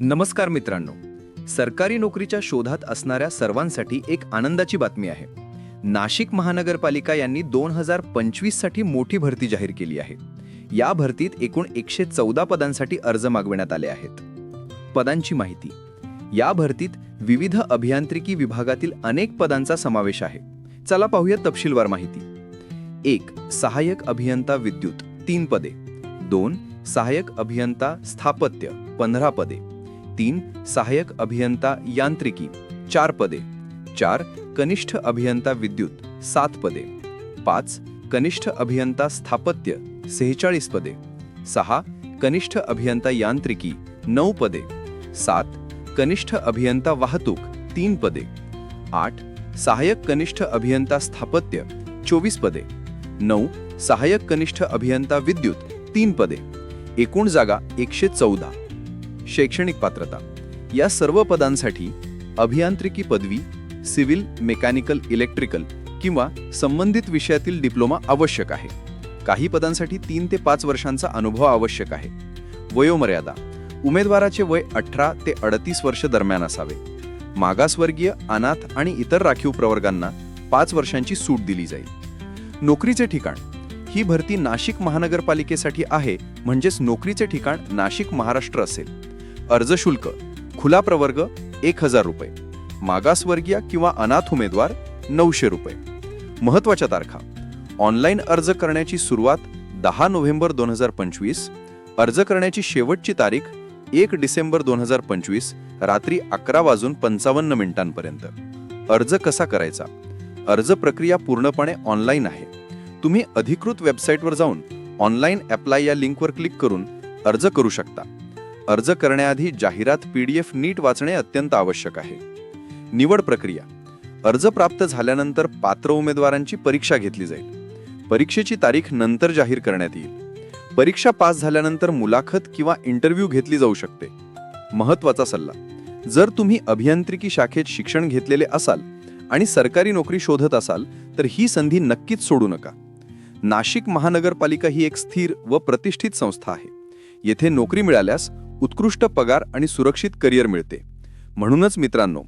नमस्कार मित्रांनो. सरकारी नोकरीच्या शोधात असणाऱ्या सर्वांसाठी एक आनंदाची बातमी आहे. नाशिक महानगरपालिका यांनी दोन हजार पंचवीससाठी मोठी भरती जाहीर केली आहे. या भरतीत एकूण एकशे चौदा पदांसाठी अर्ज मागविण्यात आले आहेत. पदांची माहिती. या भरतीत विविध अभियांत्रिकी विभागातील अनेक पदांचा समावेश आहे. चला पाहूया तपशीलवार माहिती. एक सहाय्यक अभियंता विद्युत तीन पदे. दोन सहाय्यक अभियंता स्थापत्य पंधरा पदे. तीन सहाय्यक अभियंता यांत्रिकी चार पदे. चार कनिष्ठ अभियंता विद्युत सात पदे. पाच कनिष्ठ अभियंता स्थापत्य सेहेचाळीस पदे. सहा कनिष्ठ अभियंता यांत्रिकी नऊ पदे. सात कनिष्ठ अभियंता वाहतूक तीन पदे. आठ सहाय्यक कनिष्ठ अभियंता स्थापत्य चोवीस पदे. नऊ सहाय्यक कनिष्ठ अभियंता विद्युत तीन पदे. एकूण जागा एकशे चौदा. शैक्षणिक पात्रता. या सर्व पदांसाठी अभियांत्रिकी पदवी सिव्हिल मेकॅनिकल इलेक्ट्रिकल किंवा संबंधित विषयातील डिप्लोमा आवश्यक आहे. काही पदांसाठी तीन ते पाच वर्षांचा अनुभव आवश्यक आहे. वयोमर्यादा उमेदवाराचे वय अठरा ते अडतीस वर्ष दरम्यान असावे. मागासवर्गीय अनाथ आणि इतर राखीव प्रवर्गांना पाच वर्षांची सूट दिली जाईल. नोकरीचे ठिकाण ही भरती नाशिक महानगरपालिकेसाठी आहे म्हणजेच नोकरीचे ठिकाण नाशिक महाराष्ट्र असेल. अर्ज शुल्क खुला प्रवर्ग एक हजार रुपये मागासवर्गीय किंवा अनाथ उमेदवार नऊशे रुपये. महत्त्वाच्या तारखा ऑनलाईन अर्ज करण्याची सुरुवात दहा नोव्हेंबर दोन हजार पंचवीस अर्ज करण्याची शेवटची तारीख एक डिसेंबर दोन हजार पंचवीस रात्री अकरा वाजून पंचावन्न मिनिटांपर्यंत. अर्ज कसा करायचा? अर्ज प्रक्रिया पूर्णपणे ऑनलाईन आहे. तुम्ही अधिकृत वेबसाईटवर जाऊन ऑनलाईन अप्लाय या लिंकवर क्लिक करून अर्ज करू शकता. अर्ज करण्याआधी जाहिरात पीडीएफ नीट वाचणे अत्यंत आवश्यक आहे. निवड प्रक्रिया. अर्ज प्राप्त झाल्यानंतर पात्र उमेदवारांची परीक्षा घेतली जाईल. परीक्षेची तारीख नंतर जाहीर करण्यात येईल. परीक्षा पास झाल्यानंतर मुलाखत किंवा इंटरव्ह्यू घेतली जाऊ शकते. महत्त्वाचा सल्ला. जर तुम्ही अभियांत्रिकी शाखेत शिक्षण घेतलेले असाल आणि सरकारी नोकरी शोधत असाल तर ही संधी नक्कीच सोडू नका. नाशिक महानगरपालिका ही एक स्थिर व प्रतिष्ठित संस्था आहे. येथे नोकरी मिळाल्यास उत्कृष्ट पगार आणि सुरक्षित करिअर मिळते. म्हणूनच मित्रांनो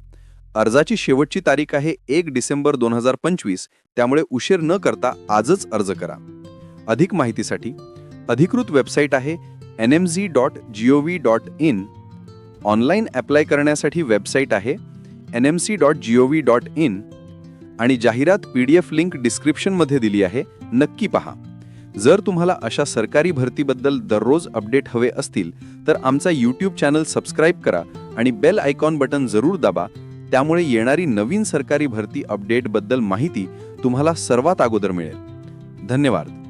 अर्जाची शेवटची तारीख आहे एक डिसेंबर दोन हजार पंचवीस त्यामुळे उशीर न करता आजच अर्ज करा. अधिक माहितीसाठी अधिकृत वेबसाईट आहे N M Z dot G O V dot in online apply करण्यासाठी वेबसाईट आहे N M C dot G O V dot in आणि जाहिरात पी डी एफ लिंक डिस्क्रिप्शनमध्ये दिली आहे नक्की पहा. जर तुम्हाला अशा सरकारी भरतीबद्दल दररोज अपडेट हवे असतील तर आमचा यूट्यूब चॅनल सबस्क्राईब करा आणि बेल आयकॉन बटन जरूर दाबा. त्यामुळे येणारी नवीन सरकारी भरती अपडेटबद्दल माहिती तुम्हाला सर्वात अगोदर मिळेल. धन्यवाद.